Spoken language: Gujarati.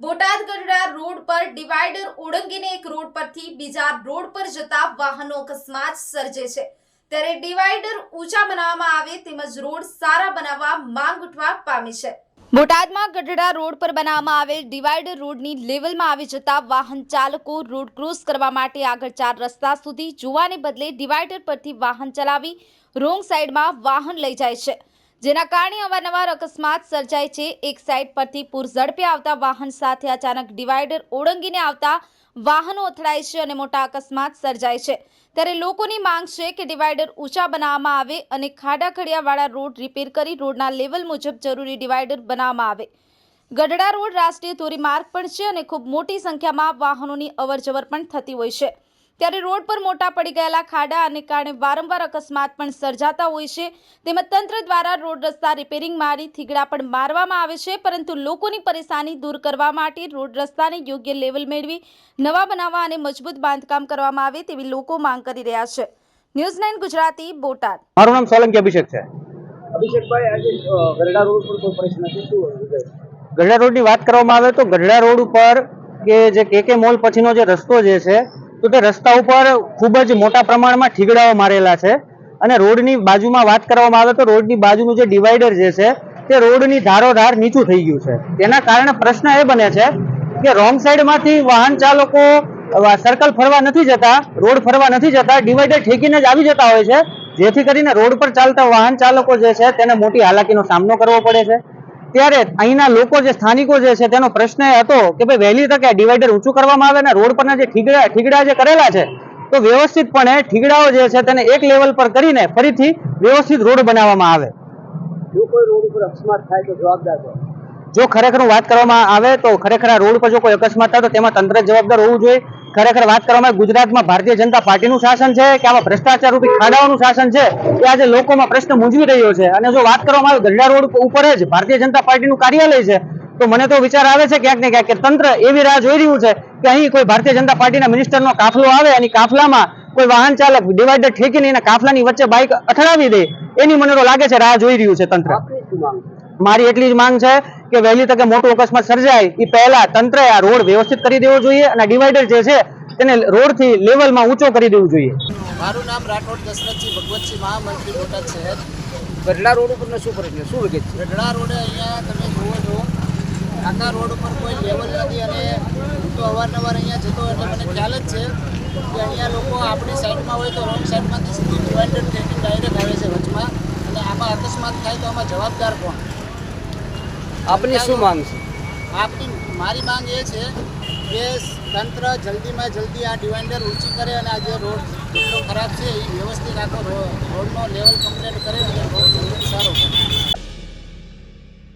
બોટાદ ગઢડા રોડ પર ડિવાઈડર ઓળંગીને એક રોડ પરથી બીજા રોડ પર જતા વાહનો અકસ્માત સર્જે છે. ત્યારે ડિવાઈડર ઊંચા બનાવવામાં આવે તેમજ રોડ સારા બનાવવા માંગ ઉઠવા પામી છે. બોટાદમાં ગઢડા રોડ પર બનાવવામાં આવેલ ડિવાઈડર રોડની લેવલમાં આવી જતા વાહન ચાલકો રોડ ક્રોસ કરવા માટે આગળ ચાર રસ્તા સુધી જોવાને બદલે ડિવાઈડર પરથી વાહન ચલાવી રોંગ સાઈડમાં વાહન લઈ જાય છે. જેના કારણે અવારનવાર અકસ્માત સર્જાય છે. એક સાઈડ પરથી પૂર ઝડપે આવતા વાહન સાથે અચાનક ડિવાઈડર ઓળંગીને આવતા વાહનો અથડાય છે અને મોટા અકસ્માત સર્જાય છે. ત્યારે લોકોની માંગ છે કે ડિવાઈડર ઊંચા બનાવવામાં આવે અને ખાડા ખડિયાવાળા રોડ રિપેર કરી રોડના લેવલ મુજબ જરૂરી ડિવાઈડર બનાવવામાં આવે. ગઢડા રોડ રાષ્ટ્રીય ધોરીમાર્ગ પણ છે અને ખૂબ મોટી સંખ્યામાં વાહનોની અવરજવર પણ થતી હોય છે. ત્યારે રોડ પર મોટા પડી ગયેલા ખાડા અને કારણે વારંવાર અકસ્માત પણ સર્જાતા હોય છે. તેમજ તંત્ર દ્વારા રોડ રસ્તા રિપેરિંગ મારી થીગડા પણ મારવામાં આવે છે. પરંતુ લોકોની પરેશાની દૂર કરવા માટે રોડ રસ્તાને યોગ્ય લેવલ મેળવી નવા બનાવવા અને મજબૂત બાંધકામ કરવામાં આવે તેવી લોકો માંગ કરી રહ્યા છે. News nine Gujarati Botad. મારું નામ સોલંકી અભિષેક છે. અભિષેકભાઈ આજે અ, રોડ પર કોઈ પ્રશ્ન શું ગઢડા રોડની વાત કરવામાં આવે તો ગઢડા રોડ ઉપર કે જે કે કે મોલ પછીનો જે રસ્તો જે છે તો તે રસ્તા ઉપર ખૂબ જ મોટા પ્રમાણમાં ઠીગડાઓ મારેલા છે. અને રોડની બાજુમાં વાત કરવામાં આવે તો રોડની બાજુનું જે ડિવાઈડર જે છે, તે રોડની ધારોધાર નીચું થઈ ગયું છે. તેના કારણે પ્રશ્ન એ બને છે કે રોંગ સાઈડમાંથી વાહન ચાલકો સર્કલ ફરવા નથી જતા, રોડ ફરવા નથી જતા, ડિવાઈડર ઠેકીને જ આવી જતા હોય છે. જેથી કરીને રોડ પર ચાલતા વાહન ચાલકો જે છે, તેને મોટી હાલાકીનો સામનો કરવો પડે છે. ત્યારે અહીંના લોકો જે સ્થાનિકો જે છે તેનો પ્રશ્ન એ હતો કે ભાઈ વહેલી તકે ડિવાઈડર ઊંચું કરવામાં આવે ને રોડ પરના જે ઠીગડા ઠીગડા જે કરેલા છે તો વ્યવસ્થિતપણે ઠીગડાઓ જે છે તેને એક લેવલ પર કરીને ફરીથી વ્યવસ્થિત રોડ બનાવવામાં આવે. જો કોઈ રોડ ઉપર અકસ્માત થાય તો જવાબદાર કોણ? જો ખરેખર વાત કરવામાં આવે તો ખરેખર આ રોડ પર જો કોઈ અકસ્માત થાય તો તેમાં તંત્ર જવાબદાર હોવું જોઈએ. ખરેખર વાત કરવામાં ગુજરાતમાં ભારતીય જનતા પાર્ટીનું શાસન છે કે આવા ભ્રષ્ટાચાર રૂપી ખાડાઓનું શાસન છે એ આજે લોકોમાં પ્રશ્ન મૂંઝવી રહ્યો છે અને જો વાત કરવામાં આવે ગઢડા રોડ ઉપર જ ભારતીય જનતા પાર્ટીનું કાર્યાલય છે તો મને તો વિચાર આવે છે ક્યાંક ને ક્યાંક કે તંત્ર એવી રાહ જોઈ રહ્યું છે કે અહીં કોઈ ભારતીય જનતા પાર્ટીના મિનિસ્ટરનો કાફલો આવે અને કાફલામાં કોઈ વાહન ચાલક ડિવાઈડર ઠેકીને એના કાફલાની વચ્ચે બાઇક અથડાવી દે એની મને તો લાગે છે રાહ જોઈ રહ્યું છે તંત્ર? મારી એટલી જ માંગ છે કે વહેલી તકે મોટો અકસ્માત સર્જાય એ પહેલા તંત્રએ આ રોડ વ્યવસ્થિત કરી દેવો જોઈએ અને ડિવાઈડર જે છે તેને રોડથી લેવલમાં ઊંચો કરી દેવું જોઈએ. મારું નામ રાઠોડ દશરથજી ભગવતસિંહ મહામંત્રી બોટાદ શહેર. ગઢડા રોડ ઉપરનો શું પ્રશ્ન શું વિગત છે? ગઢડા રોડે અહીંયા તમે જુઓ છો આખા રોડ ઉપર કોઈ લેવલ નથી અને તો અવારનવાર અહીંયા જતો એટલે મને ખ્યાલ જ છે કે અહીંયા લોકો આપણી સાઈડમાં હોય તો રોંગ સાઈડમાંથી સીધી ડિવાઈડર થઈને ડાયરેક્ટ આવે છે વચમાં. અને આમાં અકસ્માત થાય તો આમાં જવાબદાર કોણ? આપની શું માંગ છે? આપણી મારી માંગ એ છે કે તંત્ર જલ્દીમાં જલ્દી આ ડિવાઇન્ડર ઊંચી કરે અને આ જે રોડ એટલો ખરાબ છે એ વ્યવસ્થિત આખો રોડનો લેવલ કમ્પ્લીટ કરે અને રોડ